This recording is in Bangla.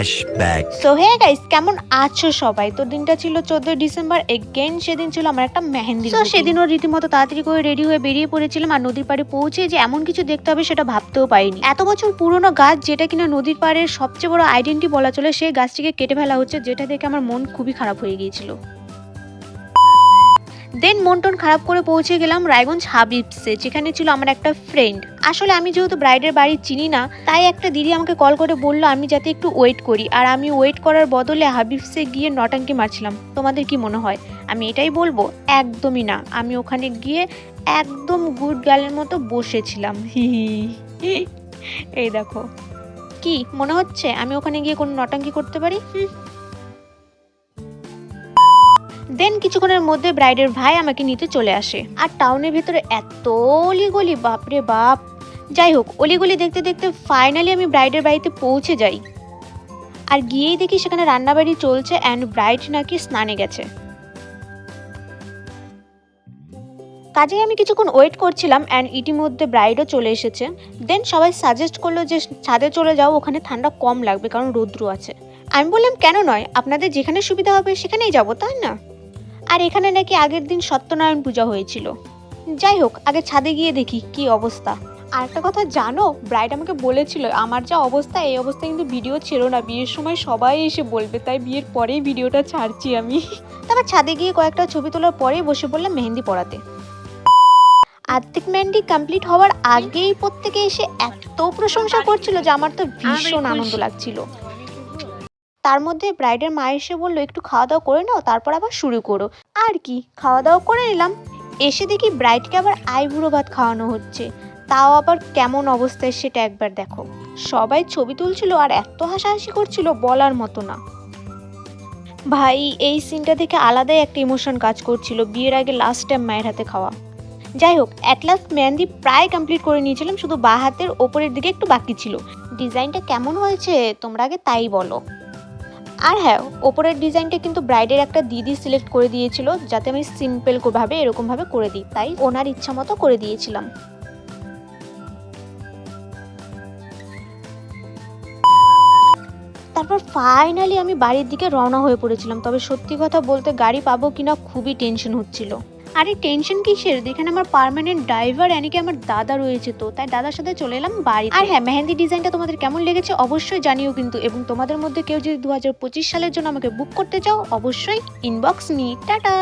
Flashback. সো হে গাইস কেমন আছো সবাই? তো দিনটা ছিল চোদ্দই ডিসেম্বর। এগেন সেদিন ছিল আমার একটা মেহেন্দি তো সেদিনও রীতিমতো তাড়াতাড়ি করে রেডি হয়ে বেরিয়ে পড়েছিলাম আর নদীর পাড়ে পৌঁছে যে এমন কিছু দেখতে হবে সেটা ভাবতেও পারিনি। এত বছর পুরনো গাছ যেটা কিনা নদীর পাড়ের সবচেয়ে বড় আইডেন্টি বলা চলে সেই গাছটিকে কেটে ফেলা হচ্ছে যেটা দেখে আমার মন খুবই খারাপ হয়ে গিয়েছিল। দেন মন টন খারাপ করে পৌঁছে গেলাম রায়গঞ্জ হাবিবসে, যেখানে ছিল আমার একটা ফ্রেন্ড আসলে আমি যেহেতু ব্রাইডের বাড়ি চিনি না, তাই একটা দিদি আমাকে কল করে বলল, আমি যাতে একটু ওয়েট করি। আর আমি ওয়েট করার বদলে হাবিবসে গিয়ে নটাঙ্কি মারছিলাম। তোমাদের কি মনে হয়? আমি এটাই বলব? একদমই না। আমি ওখানে গিয়ে একদম গুড গার্লের মতো বসেছিলাম। হি হি। এই দেখো। কি? মনে হচ্ছে? আমি ওখানে গিয়ে কোনো নটাঙ্কি করতে পারি? হুম। দেন কিছুক্ষণের মধ্যে ব্রাইডের ভাই আমাকে নিতে চলে আসে। আর টাউনের ভেতরে এত অলিগলি, বাপরে বাপ। যাই হোক, অলিগলি দেখতে দেখতে ফাইনালি আমি ব্রাইডের বাড়িতে পৌঁছে যাই। আর গিয়েই দেখি সেখানে রান্নাবাড়ি চলছে অ্যান্ড ব্রাইড নাকি স্নানে গেছে। কাজেই আমি কিছুক্ষণ ওয়েট করছিলাম অ্যান্ড ইতিমধ্যে ব্রাইডও চলে এসেছে। দেন সবাই সাজেস্ট করল যে ছাদে চলে যাও, ওখানে ঠান্ডা কম লাগবে কারণ রৌদ্র আছে। আমি বললাম, কেন নয়? আপনাদের যেখানে সুবিধা হবে সেখানেই যাব, তাই না? আর এখানে নাকি আগের দিন সত্যনারায়ণ পূজা হয়েছিল। যাই হোক আগে ছাদে গিয়ে দেখি কি অবস্থা। আর একটা কথা জানো ব্রাইড আমাকে বলেছিল আমার যা অবস্থা এই অবস্থায় কিন্তু ভিডিও ছিল না। বিয়ের সময় সবাই এসে বলবে তাই বিয়ের পরেই ভিডিওটা ছাড়ছি আমি। তারপর ছাদে গিয়ে কয়েকটা ছবি তোলার পরেই বসে পড়লাম মেহেন্দি পড়াতে আর্থিক মেহেন্দি কমপ্লিট হওয়ার আগেই প্রত্যেকে এসে এত প্রশংসা করছিল যে আমার তো ভীষণ আনন্দ লাগছিল। তার মধ্যে ব্রাইডের মা এসে বলল, একটু খাওয়া দাওয়া করে নাও, তারপর আবার শুরু করো। আর কি খাওয়া দাওয়া করে নিলাম এসে দেখি ব্রাইডকে আবার আইবুড়ো ভাত খাওয়ানো হচ্ছে। তাও আবার কেমন অবস্থায় সেটা একবার দেখো। সবাই ছবি তুলছিল আর এত হাসাহাসি করছিল বলার মতো না। ভাই, এই সিনটা দেখে আলাদাই একটা ইমোশন কাজ করছিল বিয়ের আগে লাস্ট টাইম মায়ের হাতে খাওয়া। যাই হোক অ্যাট লাস্ট মেহেন্দি প্রায় কমপ্লিট করে নিয়েছিলাম, শুধু বা হাতের ওপরের দিকে একটু বাকি ছিল। ডিজাইনটা কেমন হয়েছে, তোমরা আগে তাই বলো। আর হ্যাঁ ওপরের ডিজাইনটা কিন্তু ব্রাইডের একটা দিদি সিলেক্ট করে দিয়েছিল, যাতে আমি সিম্পল ভাবে এরকম ভাবে করে দিই। তাই ওনার ইচ্ছা মতো করে দিয়েছিলাম। তারপর ফাইনালি আমি বাড়ির দিকে রওনা হয়ে পড়েছিলাম, তবে সত্যি কথা বলতে গাড়ি পাবো কিনা খুবই টেনশন হচ্ছিল। আরে টেনশন কিসের? দেখেন আমার পার্মানেন্ট ড্রাইভার এনেকে আমার দাদা রয়েছে তো, তাই দাদার সাথে চলে এলাম বাড়ি আর হ্যাঁ মেহেন্দি ডিজাইনটা তোমাদের কেমন লেগেছে অবশ্যই জানিও কিন্তু, এবং তোমাদের মধ্যে কেউ যদি দু হাজার পঁচিশ সালের জন্য আমাকে বুক করতে চাও, অবশ্যই ইনবক্স নি টাটা!